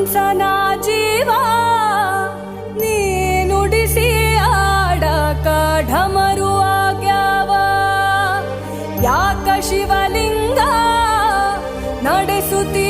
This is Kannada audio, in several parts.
ಕಂಸನ ಜೀವ ನೀನುಡಿಸಿ ಆಡ ಆಡಕ ಢಮರು ಆಗ್ಯಾವ. ಯಾಕ ಶಿವಲಿಂಗ ನಡೆಸುತ್ತಿ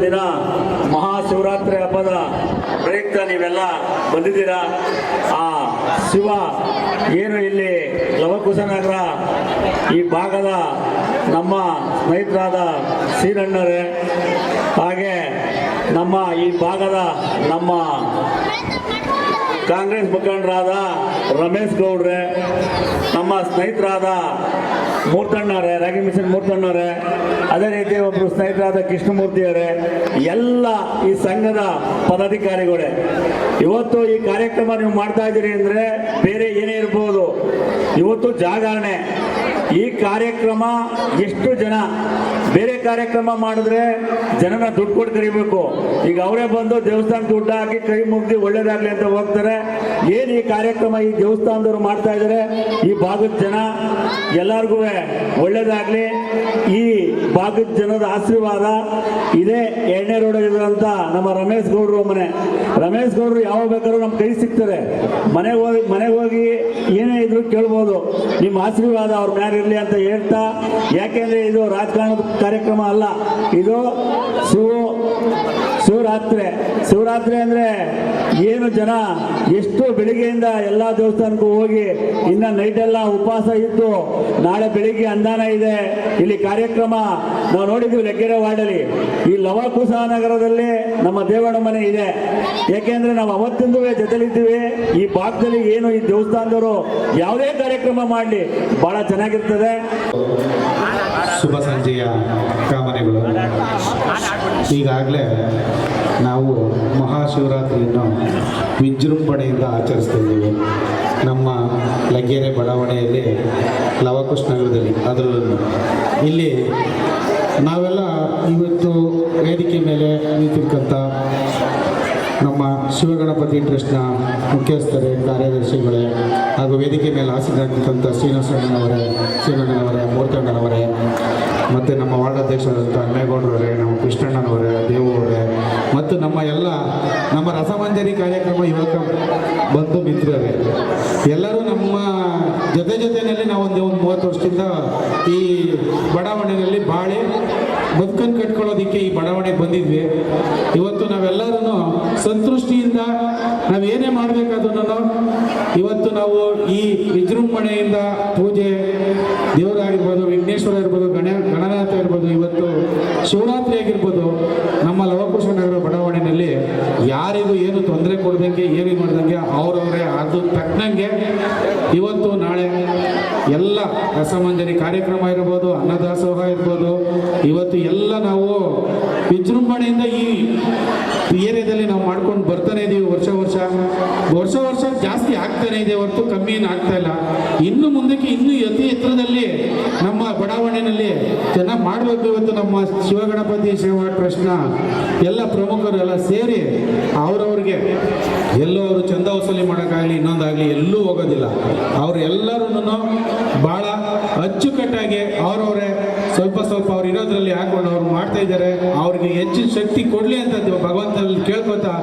ದಿನ ಮಹಾಶಿವರಾತ್ರಿ ಹಬ್ಬದ ಪ್ರಯುಕ್ತ ನೀವೆಲ್ಲ ಬಂದಿದ್ದೀರಾ? ಆ ಶಿವ ಏನು ಇಲ್ಲಿ ಲವಕುಶನಗರ ಈ ಭಾಗದ ನಮ್ಮ ಸ್ನೇಹಿತರಾದ ಶ್ರೀರಣ್ಣರೇ ಹಾಗೆ ನಮ್ಮ ಈ ಭಾಗದ ನಮ್ಮ ಕಾಂಗ್ರೆಸ್ ಮುಖಂಡರಾದ ರಮೇಶ್ ಗೌಡ್ರೆ, ನಮ್ಮ ಸ್ನೇಹಿತರಾದ ಮೂರ್ತಣ್ಣವ್ರೆ, ರಾಗಿ ಮಿಷನ್ ಮೂರ್ತಣ್ಣವ್ರೆ, ಅದೇ ರೀತಿ ಒಬ್ಬರು ಸ್ನೇಹಿತರಾದ ಕೃಷ್ಣಮೂರ್ತಿಯವರೇ, ಎಲ್ಲ ಈ ಸಂಘದ ಪದಾಧಿಕಾರಿಗಳೇ. ಇವತ್ತು ಈ ಕಾರ್ಯಕ್ರಮ ನೀವು ಮಾಡ್ತಾ ಇದ್ದೀರಿ ಅಂದರೆ ಬೇರೆ ಏನೇ ಇರ್ಬೋದು. ಇವತ್ತು ಜಾಗರಣೆ. ಈ ಕಾರ್ಯಕ್ರಮ ಎಷ್ಟು ಜನ ಬೇರೆ ಕಾರ್ಯಕ್ರಮ ಮಾಡಿದ್ರೆ ಜನನ ದುಡ್ಡು ಕೊಟ್ಟು ಕರಿಬೇಕು. ಈಗ ಅವರೇ ಬಂದು ದೇವಸ್ಥಾನ ದುಡ್ಡು ಹಾಕಿ ಕೈ ಮುಗ್ದು ಒಳ್ಳೇದಾಗ್ಲಿ ಅಂತ ಹೋಗ್ತಾರೆ. ಏನು ಈ ಕಾರ್ಯಕ್ರಮ ಈ ದೇವಸ್ಥಾನದವರು ಮಾಡ್ತಾ ಇದ್ದಾರೆ ಈ ಭಾಗದ ಜನ ಎಲ್ಲರಿಗೂ ಒಳ್ಳೇದಾಗ್ಲಿ. ಈ ಭಾಗದ ಜನದ ಆಶೀರ್ವಾದ ಇದೇ ಎಣ್ಣೆ ರೋಡ್ ಇರುವಂತ ನಮ್ಮ ರಮೇಶ್ ಗೌಡರು ಮನೆ. ರಮೇಶ್ ಗೌಡ್ರು ಯಾವಾಗ ಬೇಕಾದ್ರೂ ನಮ್ಮ ಕೈ ಸಿಗ್ತಾರೆ. ಮನೆಗೆ ಹೋಗಿ ಮನೆಗೆ ಹೋಗಿ ಏನೇ ಇದ್ರು ಕೇಳ್ಬೋದು. ನಿಮ್ಮ ಆಶೀರ್ವಾದ ಅವ್ರ ಮ್ಯಾಲಿರಲಿ ಅಂತ ಹೇಳ್ತಾ, ಯಾಕೆಂದ್ರೆ ಇದು ರಾಜಕಾರಣದ ಕಾರ್ಯಕ್ರಮ ಅಲ್ಲ. ಇದು ಶಿವ ಶಿವರಾತ್ರಿ. ಶಿವರಾತ್ರಿ ಅಂದ್ರೆ ಏನು ಜನ? ಎಷ್ಟು ಬೆಳಿಗ್ಗೆಯಿಂದ ಎಲ್ಲ ದೇವಸ್ಥಾನಕ್ಕೂ ಹೋಗಿ ಇನ್ನ ನೈಟೆಲ್ಲ ಉಪವಾಸ ಇತ್ತು ನಾಳೆ ಬೆಳಿಗ್ಗೆ ಅಂದಾನ ಇದೆ. ಇಲ್ಲಿ ಕಾರ್ಯಕ್ರಮ ನಾವು ನೋಡಿದ್ವಿ ಲೆಗ್ಗೆರೆ ವಾರ್ಡಲ್ಲಿ. ಈ ಲವಕುಶ ನಗರದಲ್ಲಿ ನಮ್ಮ ದೇವಣ್ಣ ಮನೆ ಇದೆ. ಯಾಕೆಂದ್ರೆ ನಾವು ಅವತ್ತಿಂದು ಜೊತೆಲಿದ್ದೀವಿ. ಈ ಭಾಗದಲ್ಲಿ ಏನು ಈ ದೇವಸ್ಥಾನದವರು ಯಾವುದೇ ಕಾರ್ಯಕ್ರಮ ಮಾಡಲಿ, ಬಹಳ ಚೆನ್ನಾಗಿರ್ತದೆ. ಸಂಜೆಯ ಕಾಮನೆಗಳು. ಈಗಾಗಲೇ ನಾವು ಮಹಾಶಿವರಾತ್ರಿಯನ್ನು ವಿಜೃಂಭಣೆಯಿಂದ ಆಚರಿಸ್ತಿದ್ದೀವಿ. ನಮ್ಮ ಲಗ್ಗೆರೆ ಬಡಾವಣೆಯಲ್ಲಿ ಲವಕುಶ್ ನಗರದಲ್ಲಿ, ಅದರಲ್ಲೂ. ಇಲ್ಲಿ ನಾವೆಲ್ಲ ಇವತ್ತು ವೇದಿಕೆ ಮೇಲೆ ನಿಂತಿರ್ತಕ್ಕಂಥ ನಮ್ಮ ಶಿವಗಣಪತಿ ಟ್ರಸ್ಟ್ನ ಮುಖ್ಯಸ್ಥರೇ, ಕಾರ್ಯದರ್ಶಿಗಳೇ, ಹಾಗೂ ವೇದಿಕೆ ಮೇಲೆ ಆಸೀನರಾಗಿರ್ತಕ್ಕಂಥ ಶ್ರೀನಿವಾಸಣ್ಣನವರೇ ಶ್ರೀನಣ್ಣನವರೇ ಮೂರ್ತಣ್ಣನವರೇ ಮತ್ತು ನಮ್ಮ ವಾರ್ಡ್ ಅಧ್ಯಕ್ಷರಾದಂಥ ನಮ್ಮ ಕೃಷ್ಣಣ್ಣನವರೇ ದೇವು ಅವರೇ ಮತ್ತು ನಮ್ಮ ಎಲ್ಲ ನಮ್ಮ ರಸಮಂಜರಿ ಕಾರ್ಯಕ್ರಮ ಯುವಕ ಬಂಧು ಮಿತ್ರರೇ, ಎಲ್ಲರೂ ನಮ್ಮ ಜೊತೆ ಜೊತೆಯಲ್ಲಿ ನಾವು ಒಂದು ಒಂದು ಮೂವತ್ತು ವರ್ಷದಿಂದ ಈ ಬಡಾವಣೆಯಲ್ಲಿ ಬಾಳೆ ಬದುಕನ್ನು ಕಟ್ಕೊಳ್ಳೋದಕ್ಕೆ ಈ ಬಡಾವಣೆಗೆ ಬಂದಿದ್ವಿ. ಇವತ್ತು ನಾವೆಲ್ಲರೂ ಸಂತೃಷ್ಟಿಯಿಂದ ನಾವೇನೇ ಮಾಡಬೇಕಾದ್ರೂ ಇವತ್ತು ನಾವು ಈ ವಿಜೃಂಭಣೆಯಿಂದ ಪೂಜೆ ದೇವರಾಗಿರ್ಬೋದು ವಿಘ್ನೇಶ್ವರ ಇರ್ಬೋದು, ಗಣ, ಗಣನಾಥ ಇರ್ಬೋದು, ಇವತ್ತು ಶಿವರಾತ್ರಿ ಆಗಿರ್ಬೋದು, ನಮ್ಮ ಲವಕುಶ ನಗರ ಬಡಾವಣೆಯಲ್ಲಿ ಯಾರಿಗೂ ಏನು ತೊಂದರೆ ಕೊಡ್ದಂಗೆ, ಏನು ಮಾಡ್ದಂಗೆ, ಅವರವರೇ ಅದು ತಕ್ಕಂಗೆ ಇವತ್ತು ನಾಳೆ ಎಲ್ಲ ರಸಮಂಜರಿ ಕಾರ್ಯಕ್ರಮ ಇರ್ಬೋದು, ಅನ್ನದಾಸೋಹ ಇರ್ಬೋದು, ಇವತ್ತು ಎಲ್ಲ ನಾವು ವಿಜೃಂಭಣೆಯಿಂದ ಈ ಏರಿಯಾದಲ್ಲಿ ನಾವು ಮಾಡ್ಕೊಂಡು ಬರ್ತಾನೆ ಇದ್ದೀವಿ ವರ್ಷ ವರ್ಷ. ವರ್ಷ ವರ್ಷ ಆಗ್ತಾನೆ ಇದೆ ಹೊರತು ಕಮ್ಮಿ ಆಗ್ತಾ ಇಲ್ಲ. ಇನ್ನು ಮುಂದಕ್ಕೆ ಇನ್ನೂ ಅತಿ ಎತ್ತರದಲ್ಲಿ ನಮ್ಮ ಬಡಾವಣೆಯಲ್ಲಿ ಚೆನ್ನಾಗಿ ಮಾಡಬೇಕು ಇವತ್ತು ನಮ್ಮ ಶಿವಗಣಪತಿ ಸೇವಾ ಟ್ರಸ್ಟ್ನ ಎಲ್ಲ ಪ್ರಮುಖರು ಎಲ್ಲ ಸೇರಿ ಅವರವ್ರಿಗೆ ಎಲ್ಲೋ ಅವರು ಚಂದ ವಸೂಲಿ ಮಾಡೋಕ್ಕಾಗಲಿ, ಇನ್ನೊಂದಾಗಲಿ ಎಲ್ಲೂ ಹೋಗೋದಿಲ್ಲ. ಅವ್ರು ಎಲ್ಲರೂ ಭಾಳ ಅಚ್ಚುಕಟ್ಟಾಗಿ ಅವರವರೇ ಸ್ವಲ್ಪ ಸ್ವಲ್ಪ ಅವ್ರು ಇರೋದ್ರಲ್ಲಿ ಹಾಕೊಂಡು ಅವ್ರು ಮಾಡ್ತಾ ಇದ್ದಾರೆ. ಅವ್ರಿಗೆ ಹೆಚ್ಚಿನ ಶಕ್ತಿ ಕೊಡಲಿ ಅಂತ ಭಗವಂತನಲ್ಲಿ ಕೇಳ್ಕೊತಾ